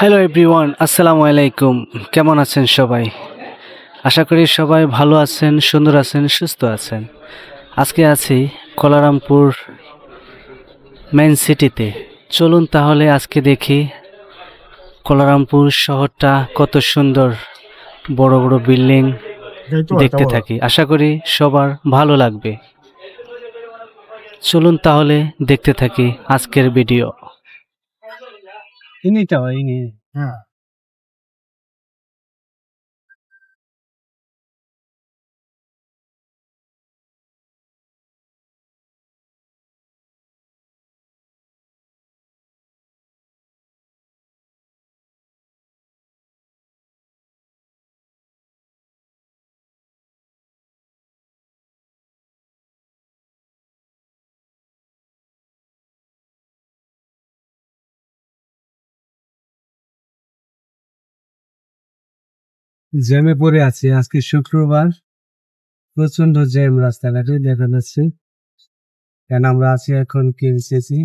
Hello everyone আসসালামু আলাইকুম কেমন আছেন সবাই? আশা করি সবাই ভালো আছেন সুন্দর আছেন সুস্থ আছেন। আজকে আছি কলারামপুর মেন সিটিতে চলুন তাহলে আজকে দেখি কলারামপুর শহরটা কত সুন্দর বড় বড় বিল্ডিং দেখতে থাকি। আশা করি সবার ভালো লাগবে। চলুন তাহলে দেখতে থাকি আজকের video ini cowok ini. Ya. জ্যামে পড়ে আছি, আজকে শুক্রবার। প্রচণ্ড জ্যাম রাস্তাঘাটে, দেখা যাচ্ছে। কেন আমরা আছি এখন কেলসেছি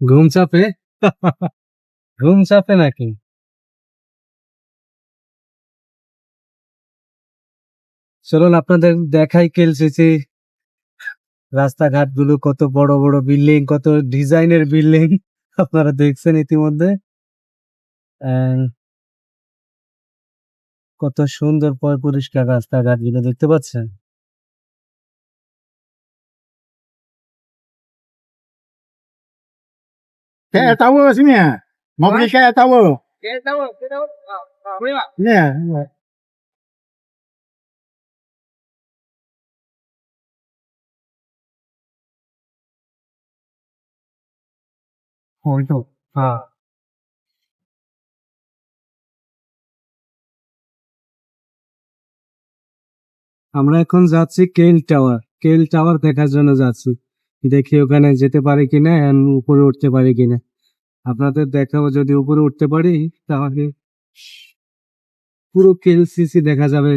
ঘুম চাপে? ঘুম চাপে নাকি? চলুন আপনাদের দেখাই কেলসেছি রাস্তাঘাটগুলো কত বড় বড় বিল্ডিং কত ডিজাইনের বিল্ডিং আপনারা দেখছেন ইতিমধ্যে। কত সুন্দর পয় পরিষ্কার রাস্তাঘাটগুলো দেখতে পাচ্ছেন? Kaya tahu sini ya. Mau beli kaya tahu. Ini ya. Itu. হ্যাঁ আমরা এখন যাচ্ছি কেল টাওয়ার। কেল টাওয়ার দেখার জন্য যাচ্ছি। দেখি ওখানে যেতে পারি কিনা and উপরে উঠতে পারি কিনা। আপনাদের দেখাবো যদি উপরে উঠতে পারি, তাহলে পুরো কেলসিসি দেখা যাবে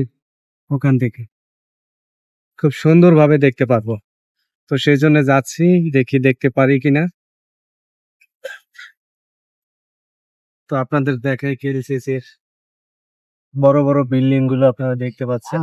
ওখান থেকে। খুব সুন্দরভাবে দেখতে পারব। তো সেই জন্য যাচ্ছি, দেখি দেখতে পারি কিনা। তো আপনাদের দেখাই কেলসিসের বড় বড় বিল্ডিংগুলো আপনারা দেখতে পাচ্ছেন